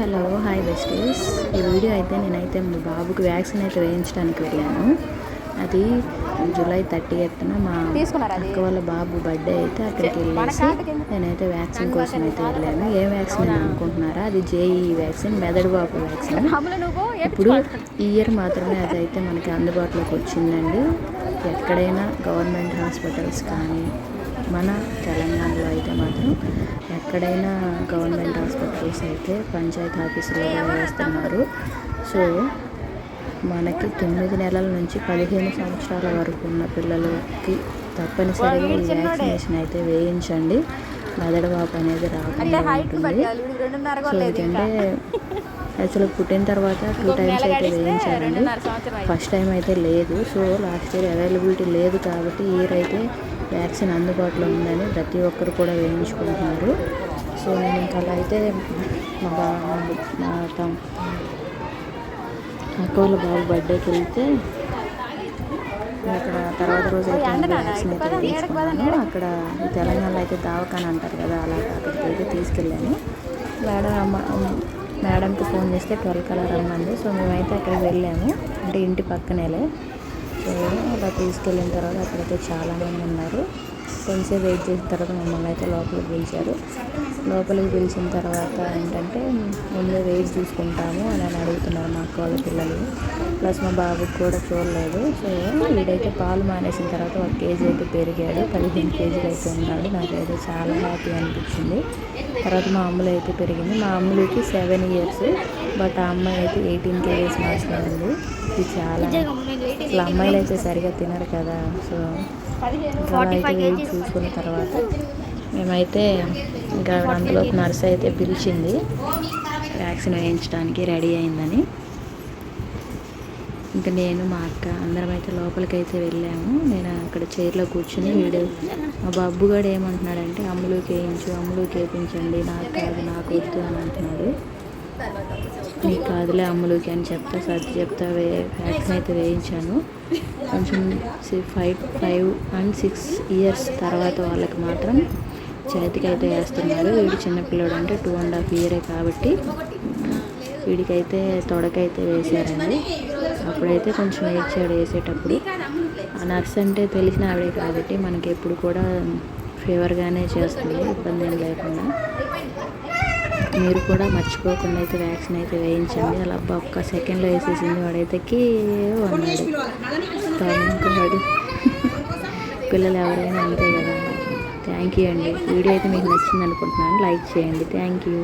Hello hi besties. ఈ video అయితే నేనైతే మా బాబుకి వ్యాక్సిన్ అయితే వేయించడానికి వెళ్ళాను. అది జూలై థర్టీ ఎత్తున మా? అక్క వాళ్ళ బాబు బర్త్డే అయితే అక్కడికి వెళ్ళేసి నేనైతే వ్యాక్సిన్ కోసం అయితే వెళ్ళాను. ఏ వ్యాక్సిన్ అని అనుకుంటున్నారా? అది జేఈ వ్యాక్సిన్ మెదడు బాబు వ్యాక్సిన్ ఇప్పుడు ఈ ఇయర్ మాత్రమే అదైతే మనకి అందుబాటులోకి వచ్చిందండి. ఎక్కడైనా గవర్నమెంట్ హాస్పిటల్స్ కానీ మన తెలంగాణలో అయితే మాత్రం ఎక్కడైనా గవర్నమెంట్ హాస్పిటల్స్ అయితే పంచాయతీ ఆఫీసులో వేస్తున్నారు. సో మనకి తొమ్మిది నెలల నుంచి పదిహేను సంవత్సరాల వరకు ఉన్న పిల్లలకి తప్పనిసరిగా ఈ వ్యాక్సినేషన్ అయితే వేయించండి. మెదడు వాపు అనేది రాకుండా ఉంటుంది. సో ఏంటంటే యాక్చువల్గా పుట్టిన తర్వాత టూ టైమ్స్ అయితే వేయించారండి. ఫస్ట్ టైం అయితే లేదు. సో లాస్ట్ ఇయర్ అవైలబిలిటీ లేదు కాబట్టి ఇయర్ అయితే వ్యాక్సిన్ అందుబాటులో ఉందని ప్రతి ఒక్కరు కూడా వేయించుకుంటున్నారు. సో నేను ఇంకా అలా అయితే మా అక్క వాళ్ళ బాబు బర్త్డేకి వెళ్తే అక్కడ తర్వాత రోజు అయితే వ్యాక్సిన్ అయితే వేయించుకున్నాను. అక్కడ తెలంగాణలో అయితే దావకాన్ అంటారు కదా అలా అక్కడికి అయితే తీసుకెళ్ళాను. మేడం అమ్మ మేడంకి ఫోన్ చేస్తే ట్వెల్వ్ కలర్ రమ్మంది. సో మేమైతే అక్కడికి వెళ్ళాము. అంటే ఇంటి పక్కనేలే. సో అలా తీసుకెళ్ళిన తర్వాత అక్కడైతే చాలామంది ఉన్నారు. కొంచెం వెయిట్ చేసిన తర్వాత మమ్మల్ని అయితే లోపలికి పిలిచారు. లోపలికి పిలిచిన తర్వాత ఏంటంటే ముందే వెయిట్ చూసుకుంటాము అని అని అడుగుతున్నారు మా అక్క వాళ్ళ పిల్లలు. ప్లస్ మా బాబుకి కూడా చూడలేదు. సో వీడైతే పాలు మానేసిన తర్వాత ఒక కేజీ అయితే పెరిగాడు. పదిహేను కేజీలు అయితే ఉన్నాడు. నాకైతే చాలా హ్యాపీ అనిపించింది. తర్వాత మా అమ్ములు అయితే పెరిగింది. మా అమ్ములకి సెవెన్ ఇయర్స్ బట్ ఆ అమ్మాయి అయితే ఎయిటీన్ కేజీస్ మాత్రమే ఉంది ఇది చాలా అసలు అమ్మాయిలు అయితే సరిగా తినరు కదా. సో అయితే వెయిట్ చూసుకున్న తర్వాత మేమైతే ఇంకా అందులో నర్స్ అయితే పిలిచింది. వ్యాక్సిన్ వేయించడానికి రెడీ అయిందని. ఇంకా నేను మా అక్క అందరం అయితే లోపలికి అయితే వెళ్ళాము. నేను అక్కడ చైర్లో కూర్చుని వీడు మా బాబు కూడా ఏమంటున్నాడంటే అమ్ములుకి వేయించు అమ్ములుకి వేయించండి నాకు కాదు నాకు వద్దు అని అంటున్నాడు. నీకు కాదులే అమ్ములుకి అని చెప్తా సర్ది చెప్తా వే వ్యాక్సిన్ అయితే వేయించాను. కొంచెం five five and six years తర్వాత వాళ్ళకి మాత్రం చేతికి అయితే వేస్తున్నారు. వీడు చిన్నపిల్లడు అంటే టూ అండ్ హాఫ్ ఇయరే కాబట్టి వీడికైతే తొడకైతే వేసారండి అప్పుడైతే కొంచెం ఏడ్చాడు వేసేటప్పుడు ఆ నర్స్ అంటే తెలిసిన ఆవిడే కాబట్టి మనకి ఎప్పుడు కూడా ఫేవర్గానే చేస్తుంది ఇబ్బంది ఏం లేకుండా. మీరు కూడా మర్చిపోకుండా అయితే వ్యాక్సిన్ అయితే వేయించండి. అలా అబ్బా ఒక్క సెకండ్లో వేసేసింది వాడైతే కీ అన్నాడు. పిల్లలు ఎవరైనా అంతే కదా. థ్యాంక్ యూ అండి. వీడియో అయితే మీకు నచ్చింది అనుకుంటున్నాను లైక్ చేయండి. Thank you